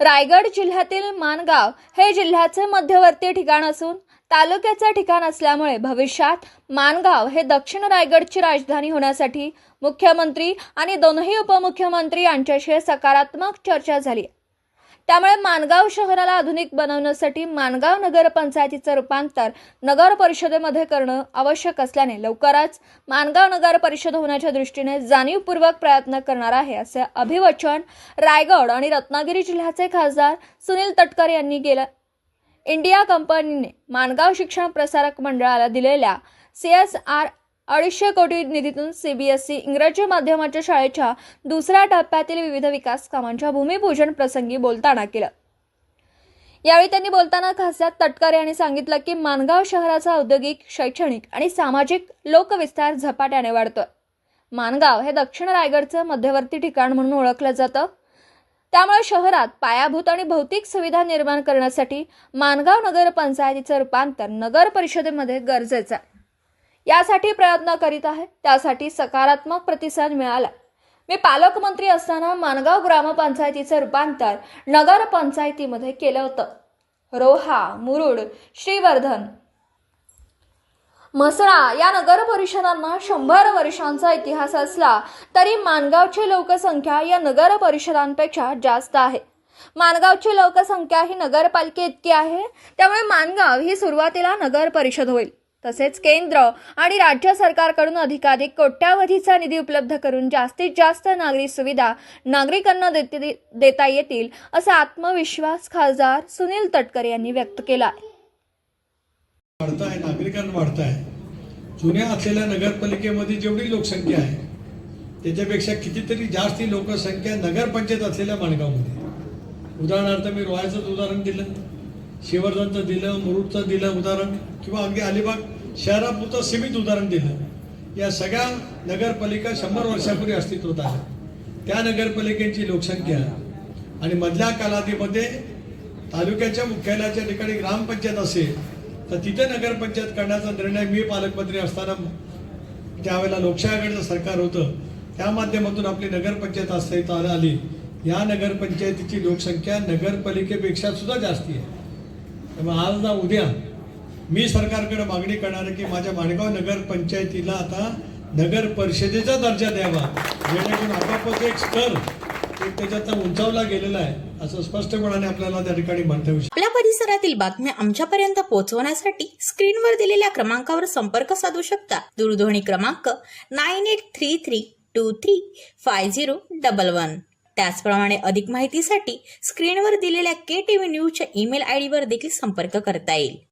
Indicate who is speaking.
Speaker 1: रायगड जिल्ह्यातील माणगाव हे जिल्ह्याचे मध्यवर्ती ठिकाण असून तालुक्याचे ठिकाण असल्यामुळे भविष्यात माणगाव हे दक्षिण रायगडची राजधानी होण्यासाठी मुख्यमंत्री आणि दोनही उपमुख्यमंत्री यांच्याशी सकारात्मक चर्चा झाली. त्यामुळे माणगाव शहराला आधुनिक बनवण्यासाठी माणगाव नगरपंचायतीचं रूपांतर नगर परिषदेमध्ये करणं आवश्यक असल्याने लवकरच माणगाव नगर परिषद होण्याच्या दृष्टीने जाणीवपूर्वक प्रयत्न करणार आहे असे अभिवचन रायगड आणि रत्नागिरी जिल्ह्याचे खासदार सुनील तटकर यांनी केलं. इंडिया कंपनीने माणगाव शिक्षण प्रसारक मंडळाला दिलेल्या सी एस आर अडीचशे कोटी निधीतून सीबीएसई इंग्रजी माध्यमाच्या शाळेच्या दुसऱ्या टप्प्यातील विविध विकास कामांच्या भूमिपूजन प्रसंगी बोलताना केलं. यावेळी त्यांनी बोलताना खासदार तटकरे यांनी सांगितलं की माणगाव शहराचा औद्योगिक शैक्षणिक आणि सामाजिक लोकविस्तार झपाट्याने वाढतोय. माणगाव हे दक्षिण रायगडचं मध्यवर्ती ठिकाण म्हणून ओळखलं जातं. त्यामुळे शहरात पायाभूत आणि भौतिक सुविधा निर्माण करण्यासाठी माणगाव नगर पंचायतीचं रूपांतर नगर परिषदेमध्ये गरजेचं आहे. यासाठी प्रयत्न करीत आहे. त्यासाठी सकारात्मक प्रतिसाद मिळाला. मी पालकमंत्री असताना माणगाव ग्रामपंचायतीचं रूपांतर नगरपंचायतीमध्ये केलं होतं. रोहा मुरुड श्रीवर्धन मसळा या नगर परिषदांना शंभर वर्षांचा इतिहास असला तरी माणगावची लोकसंख्या या नगर परिषदांपेक्षा जास्त आहे. माणगावची लोकसंख्या ही नगरपालिके इतकी आहे त्यामुळे माणगाव ही सुरुवातीला नगर परिषद होईल. तसेच केंद्र आणि राज्य सरकारकडून अधिकाधिक कोट्यावधीचा निधी उपलब्ध करून जास्तीत जास्त नागरी सुविधा नागरिकांना देते देता येतील असा आत्मविश्वास खासदार सुनील तटकरे यांनी व्यक्त केला
Speaker 2: नागरिकांना जुन्या असलेल्या नगरपालिकेमध्ये जेवढी लोकसंख्या आहे त्याच्यापेक्षा कितीतरी जास्त लोकसंख्या नगरपंचायत असलेल्या माणगावमध्ये. उदाहरणार्थ मी रोहायचंच उदाहरण दिलं शिवर्धनचं दिलं मुरुडचं दिलं उदाहरण किंवा अगदी अलिबाग शहरापुरतं सीमित उदाहरण दिलं. या सगळ्या नगरपालिका शंभर वर्षापूर्वी अस्तित्वात आल्या. त्या नगरपालिकेची लोकसंख्या आणि मधल्या कालावधीमध्ये तालुक्याच्या मुख्यालयाच्या ठिकाणी ग्रामपंचायत असेल तर तिथे नगरपंचायत करण्याचा निर्णय मी पालकमंत्री असताना त्यावेळेला लोकशाहीकडचं सरकार होतं. त्या माध्यमातून आपली नगरपंचायत अस्तित्वात आली आली. या नगरपंचायतीची लोकसंख्या नगरपालिकेपेक्षा सुद्धा जास्ती आहे. त्यामुळे आज ना उद्या मी सरकारकडे मागणी करणार आहे की माझ्या माणगाव नगरपंचायतीला आता नगर परिषदेचा दर्जा द्यावा. जेणेकरून आपापच एक स्तर त्याच्यातला उंचावला गेलेला आहे असं स्पष्टपणाने आपल्याला त्या ठिकाणी म्हणता येऊ
Speaker 3: आपल्या परिसरातील बातम्या आमच्यापर्यंत पोहोचवण्यासाठी स्क्रीनवर दिलेल्या क्रमांकावर संपर्क साधू शकता. दूरध्वनी क्रमांक nine eight three three two three five zero double one. त्याचप्रमाणे अधिक माहितीसाठी स्क्रीनवर दिलेल्या के टी व्ही न्यूजच्या ईमेल आय डीवर देखील संपर्क करता येईल.